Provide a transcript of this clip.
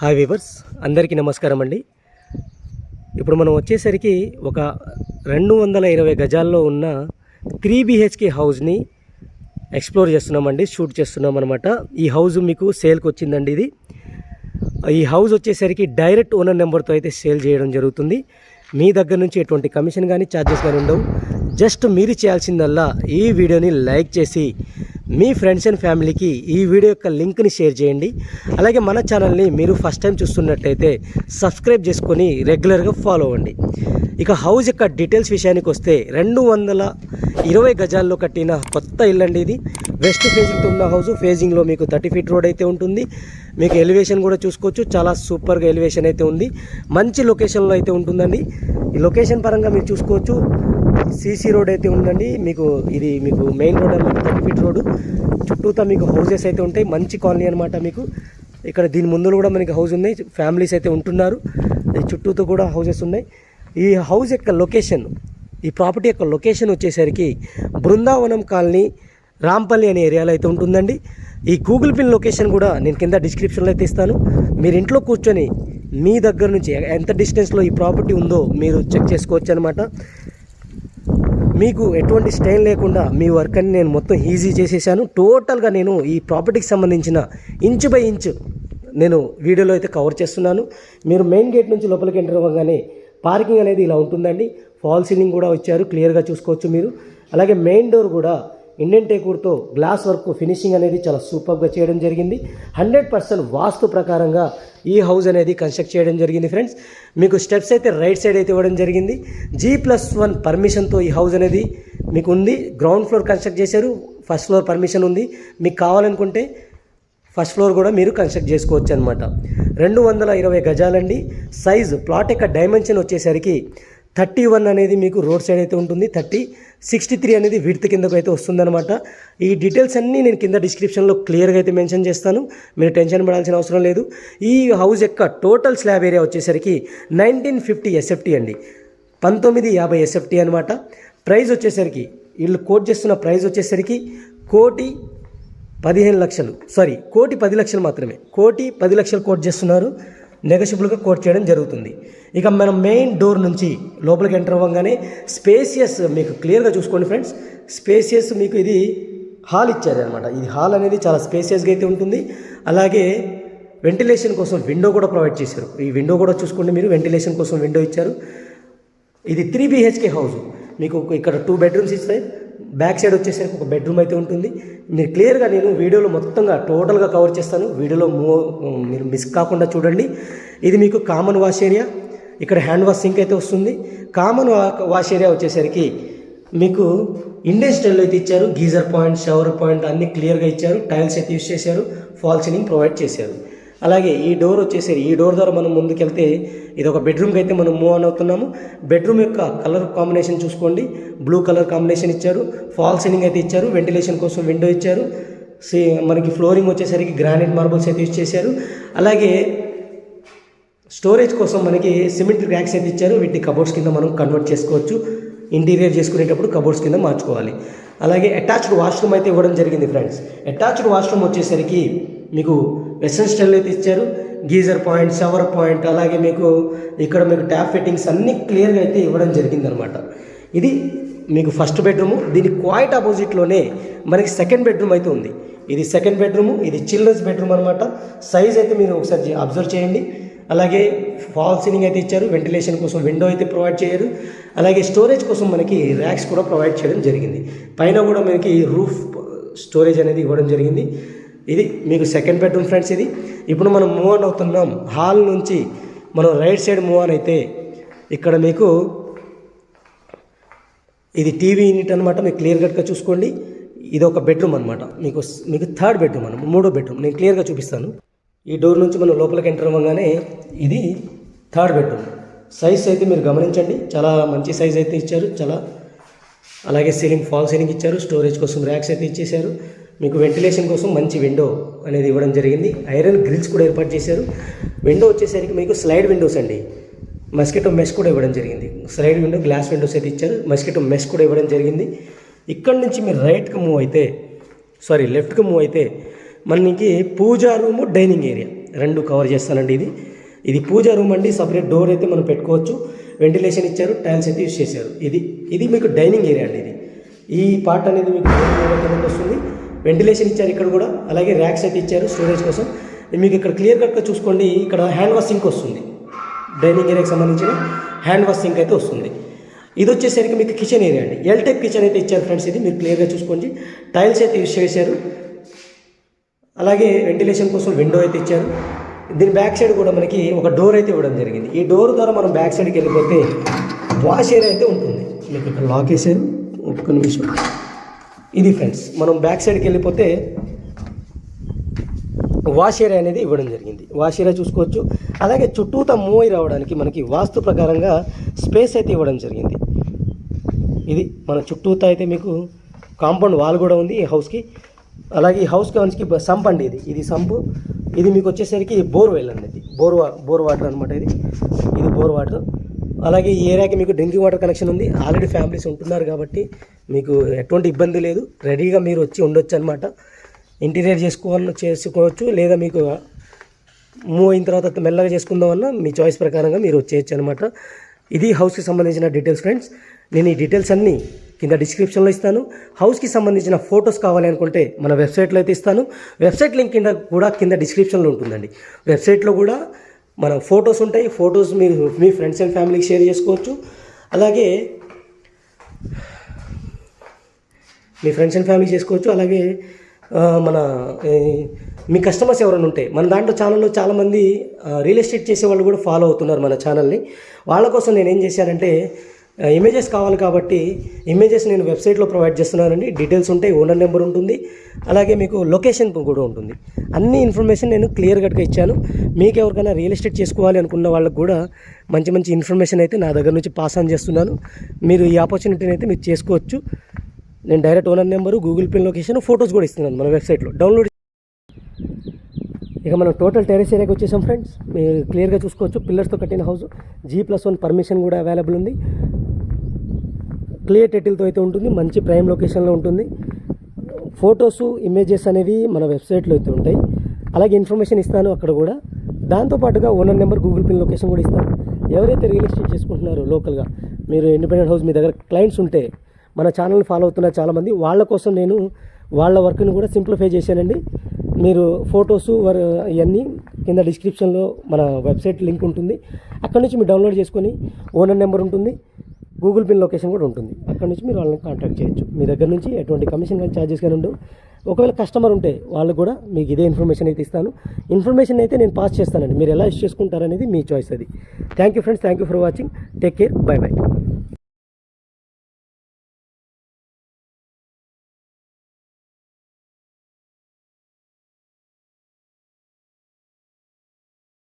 Hi weavers అందరికీ నమస్కారం అండి. ఇప్పుడు మనం వచ్చేసరికి ఒక రెండు వందల ఇరవై గజాల్లో ఉన్న త్రీ బిహెచ్కే హౌస్ని ఎక్స్ప్లోర్ చేస్తున్నామండి షూట్ చేస్తున్నాం అనమాట ఈ హౌస్ మీకు సేల్కి వచ్చిందండి ఇది. ఈ హౌస్ వచ్చేసరికి డైరెక్ట్ ఓనర్ నెంబర్తో అయితే సేల్ చేయడం జరుగుతుంది. మీ దగ్గర నుంచి ఎటువంటి కమిషన్ కానీ ఛార్జెస్ కానీ ఉండవు. జస్ట్ మీరు చేయాల్సిందల్లా ఈ వీడియోని లైక్ చేసి మీ ఫ్రెండ్స్ అండ్ ఫ్యామిలీకి ఈ వీడియో యొక్క లింక్ని షేర్ చేయండి. అలాగే మన ఛానల్ని మీరు ఫస్ట్ టైం చూస్తున్నట్టయితే సబ్స్క్రైబ్ చేసుకొని రెగ్యులర్గా ఫాలో అవ్వండి. ఇక హౌస్ యొక్క డీటెయిల్స్ విషయానికి వస్తే రెండు వందల ఇరవై గజాల్లో కట్టిన కొత్త ఇల్లు అండి ఇది. వెస్ట్ ఫేజింగ్తో ఉన్న హౌస్ ఫేజింగ్లో మీకు థర్టీ ఫీట్ రోడ్ అయితే ఉంటుంది. మీకు ఎలివేషన్ కూడా చూసుకోవచ్చు. చాలా సూపర్గా ఎలివేషన్ అయితే ఉంది. మంచి లొకేషన్లో అయితే ఉంటుందండి. ఈ లొకేషన్ పరంగా మీరు చూసుకోవచ్చు. సీసీ రోడ్ అయితే ఉందండి. మీకు ఇది మీకు మెయిన్ రోడ్ అన్నమాట. ఫీట్ రోడ్ చుట్టూతా మీకు హౌసెస్ అయితే ఉంటాయి. మంచి కాలనీ అనమాట మీకు. ఇక్కడ దీని ముందు కూడా మనకి హౌస్ ఉన్నాయి. ఫ్యామిలీస్ అయితే ఉంటున్నారు. చుట్టూతో కూడా హౌజెస్ ఉన్నాయి. ఈ హౌస్ యొక్క లొకేషన్ ఈ ప్రాపర్టీ యొక్క లొకేషన్ వచ్చేసరికి బృందావనం కాలనీ రాంపల్లి అనే ఏరియాలో అయితే ఉంటుందండి. ఈ గూగుల్ పిన్ లొకేషన్ కూడా నేను కింద డిస్క్రిప్షన్లో అయితే ఇస్తాను. మీరు ఇంట్లో కూర్చొని మీ దగ్గర నుంచి ఎంత డిస్టెన్స్లో ఈ ప్రాపర్టీ ఉందో మీరు చెక్ చేసుకోవచ్చు అనమాట మీకు ఎటువంటి స్టైల్ లేకుండా మీ వర్క్ అని నేను మొత్తం ఈజీ చేసేసాను. టోటల్గా నేను ఈ ప్రాపర్టీకి సంబంధించిన ఇంచు బై ఇంచు నేను వీడియోలో అయితే కవర్ చేస్తున్నాను. మీరు మెయిన్ గేట్ నుంచి లోపలికి ఎంటర్ అవ్వగానే పార్కింగ్ అనేది ఇలా ఉంటుందండి. ఫాల్ సీలింగ్ కూడా వచ్చారు. క్లియర్గా చూసుకోవచ్చు మీరు. అలాగే మెయిన్ డోర్ కూడా ఇండియన్ టేకూర్తో గ్లాస్ వర్క్ ఫినిషింగ్ అనేది చాలా సూపర్గా చేయడం జరిగింది. హండ్రెడ్ పర్సెంట్ వాస్తు ప్రకారంగా ఈ హౌస్ అనేది కన్స్ట్రక్ట్ చేయడం జరిగింది ఫ్రెండ్స్ మీకు స్టెప్స్ అయితే రైట్ సైడ్ అయితే ఇవ్వడం జరిగింది. జీ ప్లస్ వన్ పర్మిషన్తో ఈ హౌస్ అనేది మీకు ఉంది. గ్రౌండ్ ఫ్లోర్ కన్స్ట్రక్ట్ చేశారు. ఫస్ట్ ఫ్లోర్ పర్మిషన్ ఉంది. మీకు కావాలనుకుంటే ఫస్ట్ ఫ్లోర్ కూడా మీరు కన్స్ట్రక్ట్ చేసుకోవచ్చు అనమాట రెండు వందల ఇరవై గజాలండి. సైజు ప్లాట్ యొక్క డైమెన్షన్ వచ్చేసరికి థర్టీ వన్ అనేది మీకు రోడ్ సైడ్ అయితే ఉంటుంది. థర్టీ సిక్స్టీ త్రీ అనేది విడ్త్ కిందకు అయితే వస్తుందన్నమాట. ఈ డీటెయిల్స్ అన్నీ నేను కింద డిస్క్రిప్షన్లో క్లియర్గా అయితే మెన్షన్ చేస్తాను. మీరు టెన్షన్ పడాల్సిన అవసరం లేదు. ఈ హౌస్ యొక్క టోటల్ స్లాబ్ ఏరియా వచ్చేసరికి నైన్టీన్ ఫిఫ్టీ ఎస్ఎఫ్టీ అండి. పంతొమ్మిది యాభై ఎస్ఎఫ్టీ అనమాట ప్రైజ్ వచ్చేసరికి వీళ్ళు కోట్ చేస్తున్న ప్రైజ్ వచ్చేసరికి కోటి పదిహేను లక్షలు. సారీ కోటి పది లక్షలు మాత్రమే. కోటి పది లక్షలు కోట్ చేస్తున్నారు. నెగషిబుల్గా కోట్ చేయడం జరుగుతుంది. ఇక మనం మెయిన్ డోర్ నుంచి లోపలికి ఎంటర్ అవ్వగానే స్పేసియస్ మీకు క్లియర్గా చూసుకోండి ఫ్రెండ్స్ స్పేసియస్ మీకు ఇది హాల్ ఇచ్చారు అనమాట ఇది హాల్ అనేది చాలా స్పేసియస్గా అయితే ఉంటుంది. అలాగే వెంటిలేషన్ కోసం విండో కూడా ప్రొవైడ్ చేశారు. ఈ విండో కూడా చూసుకోండి మీరు వెంటిలేషన్ కోసం విండో ఇచ్చారు. ఇది త్రీ బిహెచ్కే హౌస్ మీకు ఇక్కడ టూ బెడ్రూమ్స్ ఇస్తాయి. బ్యాక్ సైడ్ వచ్చేసరికి ఒక బెడ్రూమ్ అయితే ఉంటుంది. మీరు క్లియర్గా నేను వీడియోలో మొత్తంగా టోటల్గా కవర్ చేస్తాను. వీడియోలో మూ మీరు మిస్ కాకుండా చూడండి. ఇది మీకు కామన్ వాష్ ఏరియా. ఇక్కడ హ్యాండ్ వాష్ సింక్ అయితే వస్తుంది. కామన్ వాష్ ఏరియా వచ్చేసరికి మీకు ఇండస్ట్రియల్ అయితే ఇచ్చారు. గీజర్ పాయింట్ షవర్ పాయింట్ అన్ని క్లియర్గా ఇచ్చారు. టైల్స్ అయితే యూస్ చేశారు. ఫాల్ సీలింగ్ ప్రొవైడ్ చేశారు. అలాగే ఈ డోర్ వచ్చేసి ఈ డోర్ ద్వారా మనం ముందుకెళ్తే ఇది ఒక బెడ్రూమ్కి అయితే మనం మూవ్ ఆన్ అవుతున్నాము. బెడ్రూమ్ యొక్క కలర్ కాంబినేషన్ చూసుకోండి. బ్లూ కలర్ కాంబినేషన్ ఇచ్చారు. ఫాల్ సీలింగ్ అయితే ఇచ్చారు. వెంటిలేషన్ కోసం విండో ఇచ్చారు. సీ మనకి ఫ్లోరింగ్ వచ్చేసరికి గ్రానైట్ మార్బల్స్ అయితే యూజ్ చేశారు. అలాగే స్టోరేజ్ కోసం మనకి సిమెంట్ ర్యాక్స్ అయితే ఇచ్చారు. వీటి కబోర్డ్స్ కింద మనం కన్వర్ట్ చేసుకోవచ్చు. ఇంటీరియర్ చేసుకునేటప్పుడు కబోర్డ్స్ కింద మార్చుకోవాలి. అలాగే అటాచ్డ్ వాష్రూమ్ అయితే ఇవ్వడం జరిగింది ఫ్రెండ్స్. అటాచ్డ్ వాష్రూమ్ వచ్చేసరికి మీకు వెస్ట్రన్ స్టైల్ అయితే ఇచ్చారు. గీజర్ పాయింట్ షవర్ పాయింట్ అలాగే మీకు ఇక్కడ మీకు ట్యాప్ ఫిట్టింగ్స్ అన్నీ క్లియర్గా అయితే ఇవ్వడం జరిగిందనమాట ఇది మీకు ఫస్ట్ బెడ్రూమ్ దీని క్వైట్ ఆపోజిట్లోనే మనకి సెకండ్ బెడ్రూమ్ అయితే ఉంది. ఇది సెకండ్ బెడ్రూమ్ ఇది చిల్డ్రన్స్ బెడ్రూమ్ అనమాట సైజ్ అయితే మీరు ఒకసారి అబ్జర్వ్ చేయండి. అలాగే ఫాల్ సీలింగ్ అయితే ఇచ్చారు. వెంటిలేషన్ కోసం విండో అయితే ప్రొవైడ్ చేయరు. అలాగే స్టోరేజ్ కోసం మనకి ర్యాక్స్ కూడా ప్రొవైడ్ చేయడం జరిగింది. పైన కూడా మనకి రూఫ్ స్టోరేజ్ అనేది ఇవ్వడం జరిగింది. ఇది మీకు సెకండ్ బెడ్రూమ్ ఫ్రెండ్స్ ఇది. ఇప్పుడు మనం మూవ్ ఆన్ అవుతున్నాం. హాల్ నుంచి మనం రైట్ సైడ్ మూవ్ ఆన్ అయితే ఇక్కడ మీకు ఇది టీవీ యూనిట్ అనమాట మీకు క్లియర్ కట్గా చూసుకోండి. ఇది ఒక బెడ్రూమ్ అనమాట మీకు మీకు థర్డ్ బెడ్రూమ్ అనమాట మూడో బెడ్రూమ్ నేను క్లియర్గా చూపిస్తాను. ఈ డోర్ నుంచి మనం లోపలికి ఎంటర్ అవ్వగానే ఇది థర్డ్ బెడ్రూమ్ సైజ్ అయితే మీరు గమనించండి. చాలా మంచి సైజ్ అయితే ఇచ్చారు. చాలా అలాగే సీలింగ్ ఫాల్ సీలింగ్ ఇచ్చారు. స్టోరేజ్ కోసం ర్యాక్స్ అయితే ఇచ్చేశారు. మీకు వెంటిలేషన్ కోసం మంచి విండో అనేది ఇవ్వడం జరిగింది. ఐరన్ గ్రిల్స్ కూడా ఏర్పాటు చేశారు. విండో వచ్చేసరికి మీకు స్లైడ్ విండోస్ అండి. మస్కిటో మెష్ కూడా ఇవ్వడం జరిగింది. స్లైడ్ విండో గ్లాస్ విండోస్ అయితే ఇచ్చారు. మస్కిటో మెష్ కూడా ఇవ్వడం జరిగింది. ఇక్కడ నుంచి మీరు రైట్కి మూవ్ అయితే సారీ లెఫ్ట్కి మూవ్ అయితే మనకి పూజా రూము డైనింగ్ ఏరియా రెండు కవర్ చేస్తానండి ఇది. ఇది పూజా రూమ్ అండి. సపరేట్ డోర్ అయితే మనం పెట్టుకోవచ్చు. వెంటిలేషన్ ఇచ్చారు. టైల్స్ అయితే యూస్ చేశారు. ఇది ఇది మీకు డైనింగ్ ఏరియా అండి ఇది. ఈ పార్ట్ అనేది మీకు డైనింగ్ ఏరియా కిందకి వస్తుంది. వెంటిలేషన్ ఇచ్చారు ఇక్కడ కూడా. అలాగే ర్యాక్స్ అయితే ఇచ్చారు స్టోరేజ్ కోసం. మీకు ఇక్కడ క్లియర్ కట్గా చూసుకోండి. ఇక్కడ హ్యాండ్ వాష్ సింక్ వస్తుంది. డైనింగ్ ఏరియాకి సంబంధించిన హ్యాండ్ వాష్ సింక్ అయితే వస్తుంది. ఇది వచ్చేసరికి మీకు కిచెన్ ఏరియా అండి. ఎల్ టైప్ కిచెన్ అయితే ఇచ్చారు ఫ్రెండ్స్ ఇది. మీరు క్లియర్గా చూసుకోండి. టైల్స్ అయితే యూజ్ చేశారు. అలాగే వెంటిలేషన్ కోసం విండో అయితే ఇచ్చారు. దీని బ్యాక్ సైడ్ కూడా మనకి ఒక డోర్ అయితే ఇవ్వడం జరిగింది. ఈ డోర్ ద్వారా మనం బ్యాక్ సైడ్కి వెళ్ళిపోతే వాష్ ఏరియా అయితే ఉంటుంది. మీకు ఇక్కడ లాక్ వేసారు ఒక్క నిమిషం. ఇది ఫ్రెండ్స్ మనం బ్యాక్ సైడ్కి వెళ్ళిపోతే వాష్ ఏరియా అనేది ఇవ్వడం జరిగింది. వాష్ ఏరియా చూసుకోవచ్చు. అలాగే చుట్టూతా మూవ్ అయి రావడానికి మనకి వాస్తు ప్రకారంగా స్పేస్ అయితే ఇవ్వడం జరిగింది. ఇది మన చుట్టూతా అయితే మీకు కాంపౌండ్ వాల్ కూడా ఉంది ఈ హౌస్కి. అలాగే ఈ హౌస్ కౌన్స్కి సంప్ అండి ఇది. ఇది సంపు. ఇది మీకు వచ్చేసరికి బోర్ వెల్ అండి ఇది బోర్ వా బోర్ వాటర్ అనమాట ఇది. ఇది బోర్ వాటర్. అలాగే ఈ ఏరియాకి మీకు డ్రింకింగ్ వాటర్ కనెక్షన్ ఉంది. ఆల్రెడీ ఫ్యామిలీస్ ఉంటున్నారు కాబట్టి మీకు ఎటువంటి ఇబ్బంది లేదు. రెడీగా మీరు వచ్చి ఉండొచ్చు అనమాట ఇంటీరియర్ చేసుకోవాలని చేసుకోవచ్చు లేదా మీకు మూవ్ అయిన తర్వాత మెల్లగా చేసుకుందామన్నా మీ చాయిస్ ప్రకారంగా మీరు వచ్చేయచ్చు అనమాట ఇది హౌస్కి సంబంధించిన డీటెయిల్స్ ఫ్రెండ్స్ నేను ఈ డీటెయిల్స్ అన్నీ కింద డిస్క్రిప్షన్లో ఇస్తాను. హౌస్కి సంబంధించిన ఫొటోస్ కావాలి అనుకుంటే మన వెబ్సైట్లో అయితే ఇస్తాను. వెబ్సైట్ లింక్ కింద కూడా కింద డిస్క్రిప్షన్లో ఉంటుందండి. వెబ్సైట్లో కూడా మన ఫొటోస్ ఉంటాయి. ఫొటోస్ మీరు మీ ఫ్రెండ్స్ అండ్ ఫ్యామిలీకి షేర్ చేసుకోవచ్చు. అలాగే మీ ఫ్రెండ్స్ అండ్ ఫ్యామిలీ చేసుకోవచ్చు. అలాగే మన మీ కస్టమర్స్ ఎవరైనా ఉంటే మన దాంట్లో ఛానల్లో చాలామంది రియల్ ఎస్టేట్ చేసే వాళ్ళు కూడా ఫాలో అవుతున్నారు మన ఛానల్ని వాళ్ళ కోసం నేను ఏం చేశానంటే ఇమేజెస్ కావాలి కాబట్టి ఇమేజెస్ నేను వెబ్సైట్లో ప్రొవైడ్ చేస్తున్నానండి. డీటెయిల్స్ ఉంటాయి ఓనర్ నెంబర్ ఉంటుంది. అలాగే మీకు లొకేషన్ కూడా ఉంటుంది. అన్ని ఇన్ఫర్మేషన్ నేను క్లియర్ కట్గా ఇచ్చాను. మీకు ఎవరికైనా రియల్ ఎస్టేట్ చేసుకోవాలి అనుకున్న వాళ్ళకి కూడా మంచి మంచి ఇన్ఫర్మేషన్ అయితే నా దగ్గర నుంచి పాస్ ఆన్ చేస్తున్నాను. మీరు ఈ ఆపర్చునిటీని అయితే మీరు చేసుకోవచ్చు. నేను direct owner number Google pay location photos కూడా ఇస్తున్నాను మన వెబ్సైట్లో. డౌన్లోడ్ ఇక మనం టోటల్ టెరెస్ ఏరియాకి వచ్చేసాం ఫ్రెండ్స్. మీరు క్లియర్గా చూసుకోవచ్చు పిల్లర్స్తో కట్టిన house. G plus one permission కూడా అవైలబుల్ ఉంది. క్లియర్ టెటిల్తో అయితే ఉంటుంది మంచి ప్రైమ్ లొకేషన్లో ఉంటుంది. ఫొటోస్ ఇమేజెస్ అనేవి మన వెబ్సైట్లో అయితే ఉంటాయి. అలాగే ఇన్ఫర్మేషన్ ఇస్తాను అక్కడ కూడా. దాంతోపాటుగా owner number Google pin location కూడా ఇస్తాను. ఎవరైతే రియల్ ఎస్టేట్ చేసుకుంటున్నారో లోకల్గా మీరు ఇండిపెండెంట్ హౌస్ మీ దగ్గర క్లయింట్స్ ఉంటే మన ఛానల్ని ఫాలో అవుతున్న చాలామంది వాళ్ళ కోసం నేను వాళ్ళ వర్క్ని కూడా సింప్లిఫై చేశానండి. మీరు ఫొటోస్ వర్ ఇవన్నీ కింద డిస్క్రిప్షన్లో మన వెబ్సైట్ లింక్ ఉంటుంది. అక్కడ నుంచి మీరు డౌన్లోడ్ చేసుకొని ఓనర్ నెంబర్ ఉంటుంది గూగుల్ పిన్ లొకేషన్ కూడా ఉంటుంది. అక్కడ నుంచి మీరు వాళ్ళని కాంటాక్ట్ చేయొచ్చు. మీ దగ్గర నుంచి ఎటువంటి కమిషన్ కానీ ఛార్జెస్ కానీ ఉండవు. ఒకవేళ కస్టమర్ ఉంటే వాళ్ళు కూడా మీకు ఇదే ఇన్ఫర్మేషన్ అయితే ఇస్తాను. ఇన్ఫర్మేషన్ అయితే నేను పాస్ చేస్తానండి. మీరు ఎలా యూస్ చేసుకుంటారనేది మీ చాయిస్ అది. Thank you friends thank you for watching take care bye bye